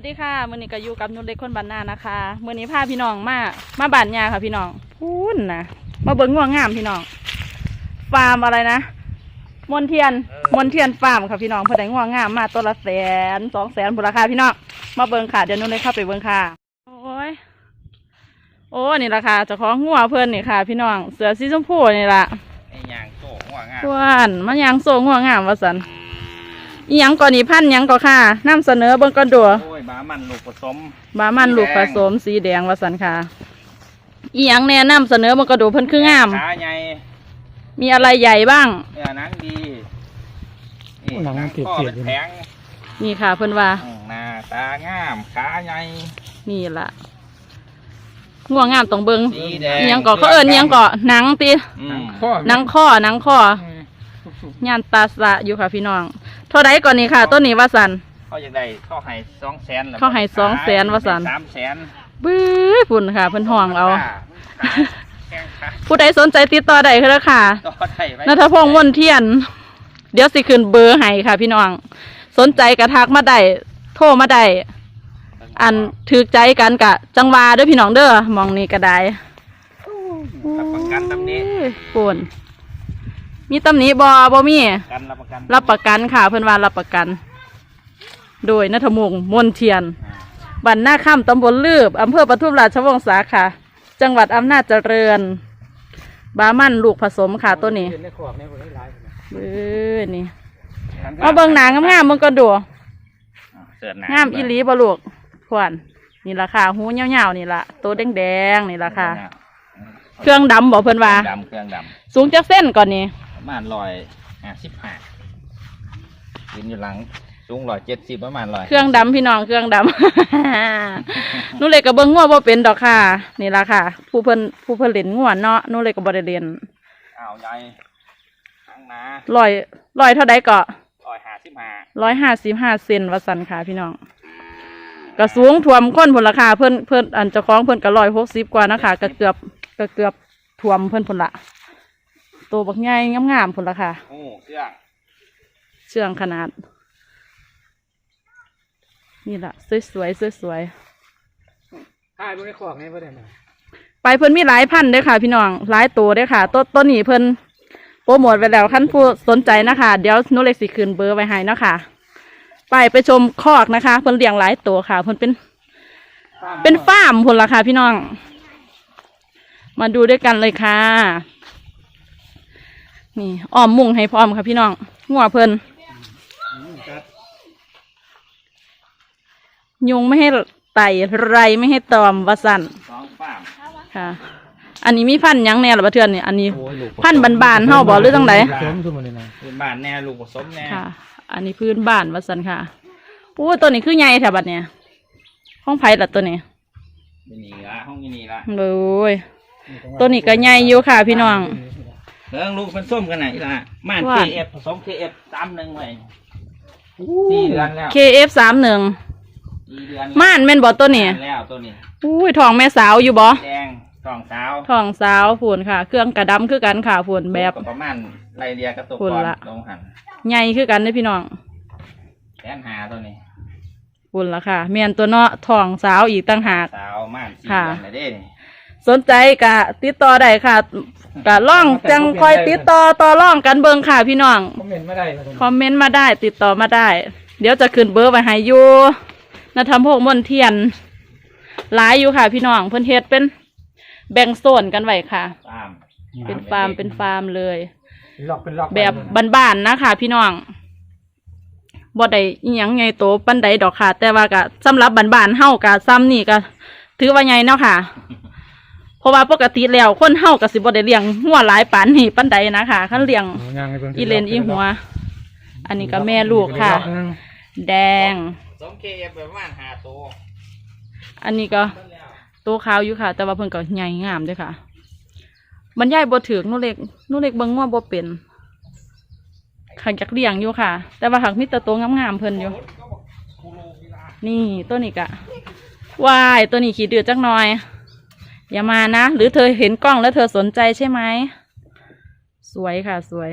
สวัสดีค่ะมื่อนี้ก็อยู่กับนุ่นเล็กคนบ้านนานะคะมื่อนี้พาพี่น้องมามาบ้านยาค่ะพี่น้องพูนนะมาเบิ้งง่วงงามพี่น้องฟาร์มอะไรนะมนเทียนมนเทียนฟาร์มค่ะพี่น้องเพื่อได้ง่วงงามมาตัวละแสนสองแสนบุราคาพี่น้องมาเบิ้งค่ะเดี๋ยวนุ่นเล็กเข้าไปเบิ้งค่ะโอ้ยโอ้นี่ราคาเจ้าของงัวเพื่อนนี่ค่ะ พี่น้องเสือสีชมพูนี่ละไอ้ยางโซ่หัวงามพวนมันยังโซ่ง่วงงามวะสัน อีหยังก่อนนี่พันหยังก่อค่ะนำเสนอเบิ้งก่อนดัวโอ้ยบามันลูกผสมบามันลูกผสมสีแดงวสันค่ะอีหยังแนะนำเสนอมันกระดูกเพิ่นคืองาม ขาใหญ่มีอะไรใหญ่บ้าง เนื้อหนังดีนี่หนังมันเกลียดข้อเกลียดเป็นอยู่แผงนี่ค่ะเพิ่นว่า อืมหน้าตางามขาใหญ่ นี่ล่ะง่วงงามต้องเบิงสีแดงอีหยังก่อเขาเอิ้นอีหยังก่อหนังติอืมข้อหนังข้อหนังข้อ ย่านตาสะอยู่ค่ะพี่น้องเท่าไดก่อนนี่ค่ะ ต้นนี้ว่าสันเขาอยากได้เข้าให้สองแสนเขาให้200,000ว่าซั่นสามแสนบื้อพุ่นค่ะ เพิ่นห้องเอาแข้งขาผู้ใดสนใจติดต่อได้คือค่ะต่อได้ไว้นัทพงษ์มนเทียน เดี๋ยวสิขึ้นเบอร์ให้ค่ะ พี่น้อง สนใจกระทักมาได้โทรมาได้อันถือใจกันกะ จังหวาเด้อพี่น้องเด้อหมองนี้ก็ได้รับประกันตำนี้ปูน มีตำหนิบอบอมี กันรับประกันรับประกันค่ะเพื่อนว่ารับประกัน โดยนัทมงษ์มนเทียน อ่าบันหน้าค่ำตำบลลืบอำเภอปทุมราชวงศาค่ะ จังหวัดอำนาจเจริญ บามันลูกผสมค่ะตัวนี้เห็นในขอบในคนนี้หลายเบ้อนี่ เอาเบิ่งหนางงามๆเบิ่งก่อนดู อ่าเสิร์ฟหน้งามอีหลีบ่ลูกขวานนี่ราคาหูเหี่ยวๆนี่ละตัวแดงๆนี่ราคาเครื่องดำบ่เพิ่นว่าดำเครื่องดสูงจักเส้นก่อนนี่ำ ประมาณร้อยห้าสิบห้ายืนอยู่หลังสูงร้อยเจ็ดสิบประมาณร้อยเครื่องดำพี่น้องเครื่องดำ หนูเลยก็เบิ่งงัวบ่เป็นดอกค่ะ นี่ล่ะค่ะ ผู้เพิ่นผู้เพิ่นเล่นงัวเนาะหนูเลยก็บ่ได้เรียนอ้าวใหญ่ข้างหน้าร้อยร้อยเท่าใดก็ร้อยห้าสิบห้าร้อยห้าสิบห้าเซนว่าซั่นค่ะพี่น้องก็สูงท่วมคนพุ่นราคาเพิ่นเพิ่นอันเจ้าของเพิ่นก็ร้อยหกสิบกว่านะคะก็เกือบก็เกือบท่วมเพิ่นพุ่นละ ตัวบักใหญ่งามๆพุ่นละค่ะโอ้เครื่องเชื่องขนาด นี่แหละสวยๆสวยถ่ายบนในขอบในประเด็นน่ะๆไปเพิ่นมีหลายพันเด้อค่ะ พี่น้องหลายตัวเด้อค่ะต้นต้นนี้เพิ่นโปรโมทไปแล้วคันผู้สนใจนะคะเดี๋ยวหนุเล็กสิคืนเบอร์ไว้ให้เนาะค่ะ ไปไปชมคอกนะคะเพิ่นเลี้ยงหลายตัวค่ะเพิ่นเป็น เป็นฟาร์มพุ่นละค่ะ พี่น้อง มาดูด้วยกันเลยค่ะ นี่อ้อมมุงให้พร้อมค่ะพี่น้องงัวเพิ่นยุงไม่ให้ไต่ไรไม่ให้ตอมวาสันสองฟาร์มค่ะ อันนี้มีพันธุ์หยังแน่หรอเทือนนี่อันนี้โอ้ยลูกพันธุ์บานๆเฮาบ่หรือจังไดเสริมขึ้นมาเลยนะพื้นบ้านแน่ลูกผสมแน่ค่ะ อันนี้พื้นบ้านวาสันค่ะอู้ตัวนี้คือใหญ่แถวบัดเนี่ยห้องไผ่ละตัวนี้ไม่นี่ละห้องนี้นี่ละโอ้ยตัวนี้ก็ใหญ่อยู่ค่ะ พี่น้อง เรื่องลูกเป็นส้มกันไหนล่ะม่าน ว่า KF ผสม KF สามหนึ่งไว้สี่เดือนแล้ว KF สามหนึ่งสี่เดือนม่านแม่นบ่ตัวนี้แล้วตัวนี้ อุ้ยทองแม่สาวอยู่บ่แดงสองสาวทองสาวผุนค่ะ เครื่องกระดำคือกันค่ะผุนแบบ ก็ประมาณไรเดียกระตุกคุณก่อนละ ลงหันใหญ่คือกันเด้อพี่น้องแสนหาตัวนี้ผุนละค่ะแม่นตัวเนาะทองสาวอีกตั้งหาก สาวม่านสี่ค่ะ เดือนเลยเด้นี่ สนใจกะติดต่อได้ค่ะกะล่องจังคอยติดต่อต่อล่องกันเบิงค่ะพี่น้อง คอมเมนต์ไม่ได้ประเด็นคอมเมนต์มาได้ติดต่อมาได้ เดี๋ยวจะขึ้นเบอร์ไว้ให้อยู่นธรรมพกมนเทียนหลายอยู่ค่ะ พี่น้องเพิ่นเฮ็ดเป็นแบ่งโซนกันไว้ค่ะฟาร์มเป็นฟาร์มเป็นฟาร์มเลย ล็อกเป็นล็อกแบบบ้านๆนะคะพี่น้องบ่ได้อิหยังใหญ่โตปานใดดอกค่ะ แต่ว่าก็สำหรับบ้านๆเฮาก็ซ้ำนี่ก็ถือว่าใหญ่เนาะค่ะ เพราะว่าปกติแล้วคนเฮาก็สิบ่ได้เลี้ยงหัวหลายปานนี่ปานใดนะคะคันเลี้ยงย่างให้พิ่อีเลนอีหัว อันนี้ก็แม่ลูกค่ะ แดงสม KF ประมาณห้าตัวอันนี้ก็ตัวขาวอยู่ค่ะ แต่ว่าเพิ่นก็ใหญ่งามเด้วยค่ะบรรยายบ่ถึกหนูเล็กหนูเล็กเบิ่งว่าบ่เป็นขังจักเลี้ยงอยู่ค่ะ แต่ว่าหักมีแต่ตัวงามๆเพิ่นอยู่ นี่ตัวนี้กะวายตัวนี้ขี้ดื้อจักหน่อย อย่ามานะ หรือเธอเห็นกล้องแล้วเธอสนใจใช่ไหม สวยค่ะสวย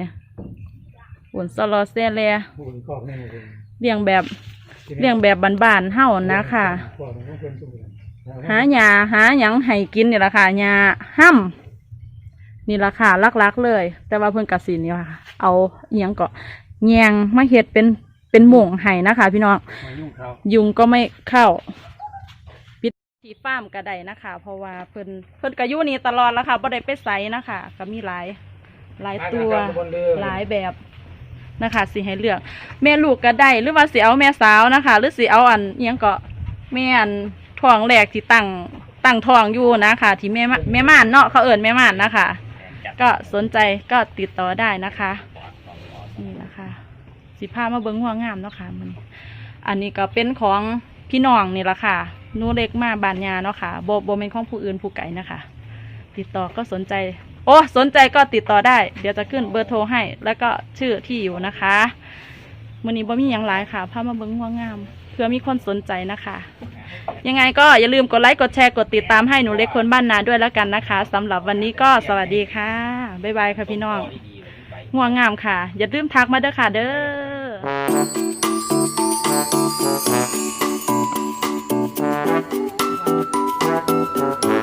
หุ่นสลอเซเลียหุ่นขอบในหมดเลยเลี้ยงแบบเลี้ยงแบบบ้านๆเฮานะคะขวากมันก็เป็นสุ่มเลยหาหญ้าหาหยังให้กินนี่ล่ะค่ะหญ้าห้ำนี่ล่ะค่ะลักๆเลย แต่ว่าเพิ่นกสินี่ค่ะ เอาเอียงก็แยงมาเฮ็ดเป็นเป็นหม่งให้นะคะ พี่น้องมายุ่งเขายุงก็ไม่เข้าปิด ที่ฟาร์มก็ได้นะคะ เพราะว่าเพิ่นเพิ่นก็อยู่นี่ตลอดแล้วค่ะบ่ได้ไปไสนะคะก็มีหลายหลายตัวหลายแบบนะคะสิให้เลือก แม่ลูกก็ได้หรือว่าสิเอาแม่สาวนะคะ หรือสิเอาอันเอียงก็แม่อันท้องแรกที่ตั้งตั้งท้องอยู่นะคะที่แม่มาแม่ม่านเนาะเขาเอิ่นแม่ม่านนะคะ ก็สนใจก็ติดต่อได้นะคะนี่นะคะสิพามาเบิ้งหัวงามเนาะค่ะมัน อันนี้ก็เป็นของพี่น้องนี่ละค่ะห นูเล็กมาบานยาเนาะค่ะโบโบเป็นของผู้อื่นผู้ไก่นะคะ ติดต่อก็สนใจ โอ้สนใจก็ติดต่อได้ เดี๋ยวจะขึ้นเบอร์โทรให้ แล้วก็ชื่อที่อยู่นะคะมื่อนี้บ่มีอย่างไรค่ะพามาเบิ้งหัวงามเพื่อมีคนสนใจนะคะ ยังไงก็อย่าลืมกดไลค์กดแชร์กดติดตามให้หนูเล็กคนบ้านนาด้วยแล้วกันนะคะสำหรับวันนี้ก็สวัสดีค่ะบ๊ายบายค่ะพี่น้องง่วงงามค่ะ อย่าลืมทักมาเด้อค่ะเด้อ Thank you.